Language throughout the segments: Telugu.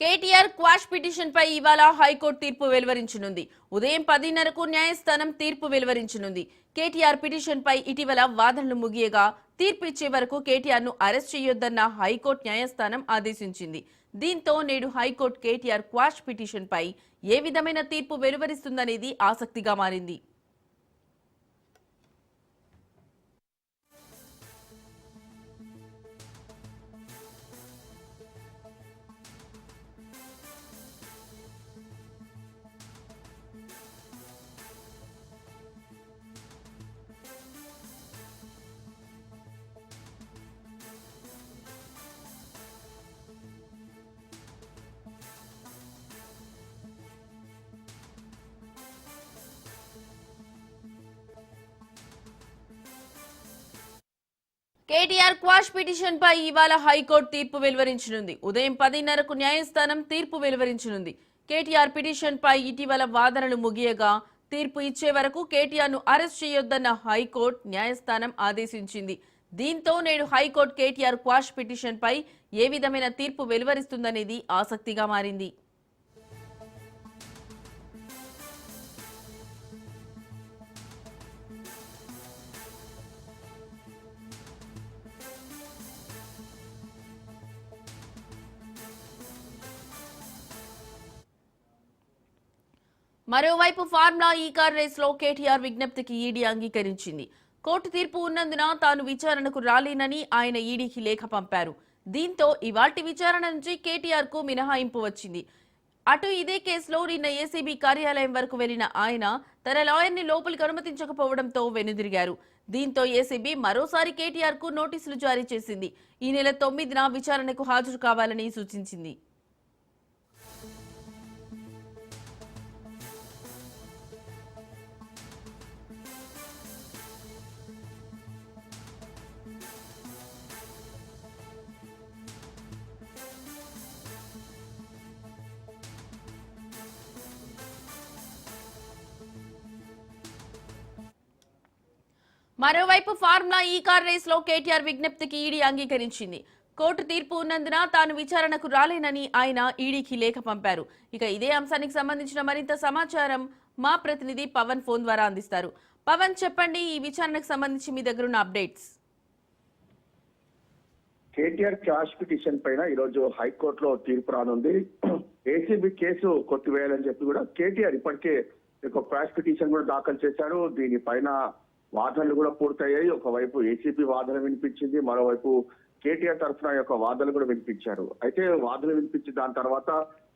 కేటీఆర్ క్వాష్ పిటిషన్ పై ఇవాళ హైకోర్టు తీర్పు వెలువరించనుంది. ఉదయం పదిన్నరకు న్యాయస్థానం తీర్పు వెలువరించనుంది. కేటీఆర్ పిటిషన్ పై ఇటీవల వాదనలు ముగియగా తీర్పు ఇచ్చే వరకు కేటీఆర్ను అరెస్ట్ చేయొద్దన్న హైకోర్టు న్యాయస్థానం ఆదేశించింది. దీంతో నేడు high court KTR quash petition పై ఏ విధమైన తీర్పు వెలువరిస్తుందనేది ఆసక్తిగా మారింది. కేటీఆర్ క్వాష్ పిటిషన్ పై ఇవాళ హైకోర్టు తీర్పు వెలువరించనుంది. ఉదయం పదిన్నరకు న్యాయస్థానం తీర్పు వెలువరించనుంది. కేటీఆర్ పిటిషన్ పై ఇటీవల వాదనలు ముగియగా తీర్పు ఇచ్చే వరకు కేటీఆర్ను అరెస్ట్ చేయొద్దన్న హైకోర్టు న్యాయస్థానం ఆదేశించింది. దీంతో నేడు high court KTR quash petition పై ఏ విధమైన తీర్పు వెలువరిస్తుందనేది ఆసక్తిగా మారింది. మరోవైపు ఫార్ములా ఈ కార్ రేస్లో కేటీఆర్ విజ్ఞప్తికి ఈడీ అంగీకరించింది. కోర్టు తీర్పు ఉన్నందున తాను విచారణకు రాలేనని ఆయన ఈడీకి లేఖ పంపారు. దీంతో ఇవాల్టి విచారణ నుంచి కేటీఆర్కు మినహాయింపు వచ్చింది. అటు ఇదే కేసులో నిన్న ఏసీబీ కార్యాలయం వరకు వెళ్ళిన ఆయన తన లాయర్ని లోపలికి అనుమతించకపోవడంతో వెనుదిరిగారు. దీంతో ఏసీబీ మరోసారి కేటీఆర్కు నోటీసులు జారీ చేసింది. ఈ నెల తొమ్మిదిన విచారణకు హాజరు కావాలని సూచించింది. మరోవైపు ఫార్ములా ఈ కార్ రేస్లో కేటీఆర్ విజ్ఞప్తికి ఈడీ అంగీకరించింది. కోర్టు తీర్పు ఉన్నందున తాను విచారణకు రాలేనని ఆయన ఈడీకి లేఖ పంపారు. ఇక ఇదే అంశానికి సంబంధించిన మరింత సమాచారం మా ప్రతినిధి పవన్ ఫోన్ ద్వారా అందిస్తారు. పవన్ చెప్పండి ఈ విచారణకు సంబంధించి మీ దగ్గర ఉన్న అప్డేట్స్. కేటీఆర్ క్యాష్ పిటిషన్ పైన ఈ రోజు హైకోర్టులో తీర్పు రానుంది. ఏసీబీ కేసు కొట్టివేయాలని చెప్పి కూడా కేటీఆర్ ఇప్పటికే ఒక క్యాష్ పిటిషన్ కూడా దాఖలు చేశారు. దీనిపైన వాదనలు కూడా పూర్తయ్యాయి. ఒకవైపు ఏసీబీ వాదన వినిపించింది మరోవైపు కేటీఆర్ తరఫున యొక్క వాదనలు కూడా వినిపించారు. అయితే వాదనలు వినిపించిన దాని తర్వాత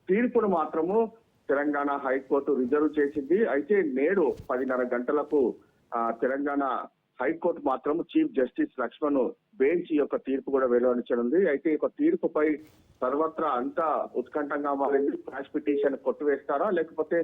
తీర్పును మాత్రము తెలంగాణ హైకోర్టు రిజర్వ్ చేసింది. అయితే నేడు పదిన్నర గంటలకు తెలంగాణ హైకోర్టు మాత్రం చీఫ్ జస్టిస్ లక్ష్మణ్ బెంచ్ యొక్క తీర్పు కూడా వెలువరించనుంది. అయితే ఈ యొక్క తీర్పుపై సర్వత్రా అంతా ఉత్కంఠంగా మారింది. క్రాష్ పిటిషన్ కొట్టివేస్తారా? లేకపోతే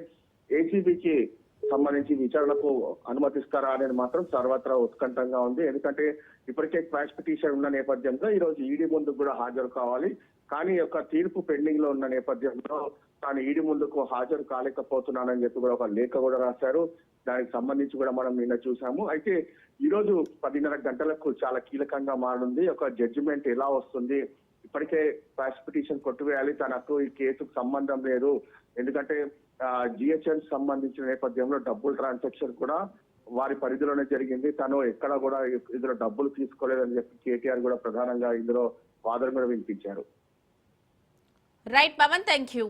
ఏసీబీకి సంబంధించి విచారణకు అనుమతిస్తారా అనేది మాత్రం సర్వత్రా ఉత్కంఠంగా ఉంది. ఎందుకంటే ఇప్పటికే క్రాష్ పిటిషన్ ఉన్న నేపథ్యంలో ఈ రోజు ఈడీ ముందుకు కూడా హాజరు కావాలి. కానీ ఒక యొక్క తీర్పు పెండింగ్లో ఉన్న నేపథ్యంలో తాను ఈడీ ముందుకు హాజరు కాలేకపోతున్నానని చెప్పి కూడా ఒక లేఖ కూడా రాశారు. దానికి సంబంధించి కూడా మనం నిన్న చూసాము అయితే ఈ రోజు పదిన్నర గంటలకు చాలా కీలకంగా మారనుంది ఒక జడ్జిమెంట్ ఎలా వస్తుంది? ఇప్పటికే క్రాష్ పిటిషన్ కొట్టివేయాలి. తనకు ఈ కేసుకు సంబంధం లేదు. ఎందుకంటే జిహెచ్ఎల్ సంబంధించిన నేపథ్యంలో డబ్బుల ట్రాన్సాక్షన్ కూడా వారి పరిధిలోనే జరిగింది. తను ఎక్కడ కూడా ఇందులో డబ్బులు తీసుకోలేదని చెప్పి కేటీఆర్ కూడా ప్రధానంగా ఇందులో వాదన కూడా వినిపించారు. Right Pawan thank you